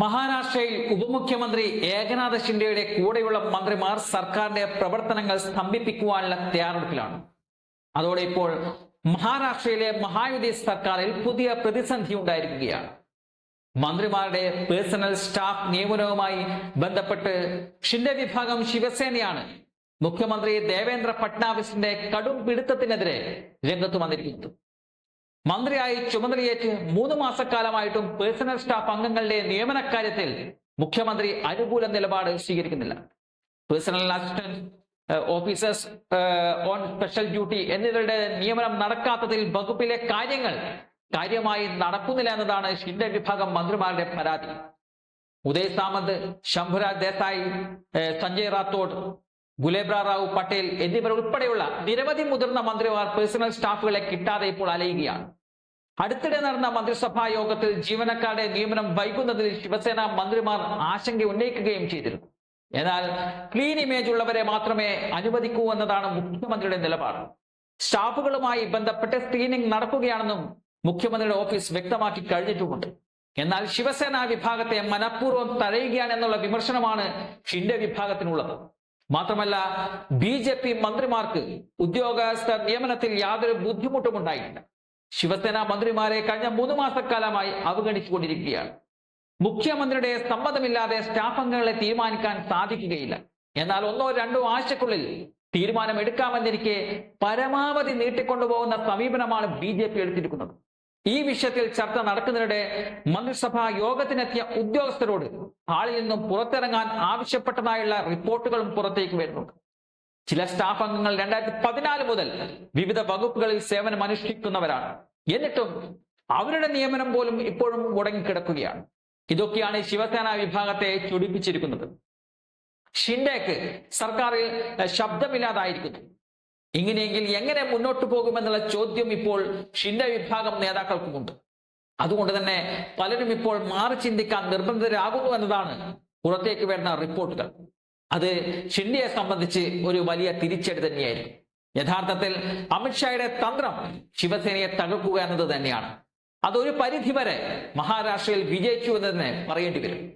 മഹാരാഷ്ട്രയിൽ ഉപമുഖ്യമന്ത്രി ഏകനാഥ് ഷിൻഡെയുടെ കൂടെയുള്ള മന്ത്രിമാർ സർക്കാരിന്റെ പ്രവർത്തനങ്ങൾ സ്തംഭിപ്പിക്കുവാനുള്ള തയ്യാറെടുപ്പിലാണ്. അതോടെ ഇപ്പോൾ മഹാരാഷ്ട്രയിലെ മഹായുതി സർക്കാരിൽ പുതിയ പ്രതിസന്ധി ഉണ്ടായിരിക്കുകയാണ്. മന്ത്രിമാരുടെ പേഴ്സണൽ സ്റ്റാഫ് നിയമനവുമായി ബന്ധപ്പെട്ട് ഷിൻഡെ വിഭാഗം ശിവസേനയാണ് മുഖ്യമന്ത്രി ദേവേന്ദ്ര ഫട്നാവിസിന്റെ കടും പിടുത്തത്തിനെതിരെ രംഗത്ത് വന്നിരിക്കുന്നത്. മന്ത്രിയായി ചുമതലയേറ്റ് മൂന്ന് മാസക്കാലമായിട്ടും പേഴ്സണൽ സ്റ്റാഫ് അംഗങ്ങളുടെ നിയമനക്കാര്യത്തിൽ മുഖ്യമന്ത്രി അനുകൂല നിലപാട് സ്വീകരിക്കുന്നില്ല. Personal assistant officers on special duty എന്നിവരുടെ നിയമനം നടക്കാത്തതിൽ വകുപ്പിലെ കാര്യങ്ങൾ കാര്യമായി നടക്കുന്നില്ല എന്നതാണ് ഷിൻഡെ വിഭാഗം മന്ത്രിമാരുടെ പരാതി. ഉദയ് സാമന്ത് ശംഭുരാജ് ദേശായി സഞ്ജയ് റാത്തോഡ് ഗുലേബ്ര റാവു പട്ടേൽ എന്നിവർ ഉൾപ്പെടെയുള്ള നിരവധി മുതിർന്ന മന്ത്രിമാർ പേഴ്സണൽ സ്റ്റാഫുകളെ കിട്ടാതെ ഇപ്പോൾ അലയുകയാണ്. അടുത്തിടെ നടന്ന മന്ത്രിസഭാ യോഗത്തിൽ ജീവനക്കാരുടെ നിയമനം വൈകുന്നതിൽ ശിവസേന മന്ത്രിമാർ ആശങ്ക ഉന്നയിക്കുകയും ചെയ്തിരുന്നു. എന്നാൽ ക്ലീൻ ഇമേജ് ഉള്ളവരെ മാത്രമേ അനുവദിക്കൂ എന്നതാണ് മുഖ്യമന്ത്രിയുടെ നിലപാട്. സ്റ്റാഫുകളുമായി ബന്ധപ്പെട്ട് സ്ക്രീനിംഗ് നടക്കുകയാണെന്നും മുഖ്യമന്ത്രിയുടെ ഓഫീസ് വ്യക്തമാക്കി കഴിഞ്ഞിട്ടുമുണ്ട്. എന്നാൽ ശിവസേന വിഭാഗത്തെ മനഃപൂർവം തഴയുകയാണെന്നുള്ള വിമർശനമാണ് ഷിൻഡെ വിഭാഗത്തിനുള്ളത്. മാത്രമല്ല ബി ജെ പി മന്ത്രിമാർക്ക് ഉദ്യോഗസ്ഥ നിയമനത്തിൽ യാതൊരു ബുദ്ധിമുട്ടും ഉണ്ടായിട്ടില്ല ശിവസേന മന്ത്രിമാരെ കഴിഞ്ഞ മൂന്ന് മാസക്കാലമായി അവഗണിച്ചുകൊണ്ടിരിക്കുകയാണ്. മുഖ്യമന്ത്രിയുടെ സമ്മതമില്ലാതെ സ്റ്റാഫ് അംഗങ്ങളെ തീരുമാനിക്കാൻ സാധിക്കുകയില്ല. എന്നാൽ ഒന്നോ രണ്ടോ ആഴ്ചക്കുള്ളിൽ തീരുമാനം എടുക്കാമെന്നിരിക്കെ പരമാവധി നീട്ടിക്കൊണ്ടുപോകുന്ന സമീപനമാണ് ബി ജെ പി എടുത്തിരിക്കുന്നത്. ഈ വിഷയത്തിൽ ചർച്ച നടക്കുന്നതിനിടെ മന്ത്രിസഭാ യോഗത്തിനെത്തിയ ഉദ്യോഗസ്ഥരോട് ഹാളിൽ നിന്നും പുറത്തിറങ്ങാൻ ആവശ്യപ്പെട്ടതായുള്ള റിപ്പോർട്ടുകളും പുറത്തേക്ക് വരുന്നുണ്ട്. ചില സ്റ്റാഫ് അംഗങ്ങൾ രണ്ടായിരത്തി പതിനാല് മുതൽ വിവിധ വകുപ്പുകളിൽ സേവനം അനുഷ്ഠിക്കുന്നവരാണ്. എന്നിട്ടും അവരുടെ നിയമനം പോലും ഇപ്പോഴും മുടങ്ങിക്കിടക്കുകയാണ്. ഇതൊക്കെയാണ് ശിവസേന വിഭാഗത്തെ ചൊടിപ്പിച്ചിരിക്കുന്നത്. ഷിൻഡേക്ക് സർക്കാരിൽ ശബ്ദമില്ലാതായിരിക്കുന്നു. ഇങ്ങനെയെങ്കിൽ എങ്ങനെ മുന്നോട്ട് പോകുമെന്നുള്ള ചോദ്യം ഇപ്പോൾ ഷിൻഡ വിഭാഗം നേതാക്കൾക്കുമുണ്ട്. അതുകൊണ്ട് തന്നെ പലരും ഇപ്പോൾ മാറി ചിന്തിക്കാൻ നിർബന്ധിതരാകുന്നു എന്നതാണ് പുറത്തേക്ക് വരുന്ന റിപ്പോർട്ടുകൾ. അത് ഷിൻഡയെ സംബന്ധിച്ച് ഒരു വലിയ തിരിച്ചടി തന്നെയായിരിക്കും. യഥാർത്ഥത്തിൽ അമിത്ഷായുടെ തന്ത്രം ശിവസേനയെ തകർക്കുക എന്നത് തന്നെയാണ്. അതൊരു പരിധിവരെ മഹാരാഷ്ട്രയിൽ വിജയിച്ചു എന്ന് തന്നെ പറയേണ്ടി വരും.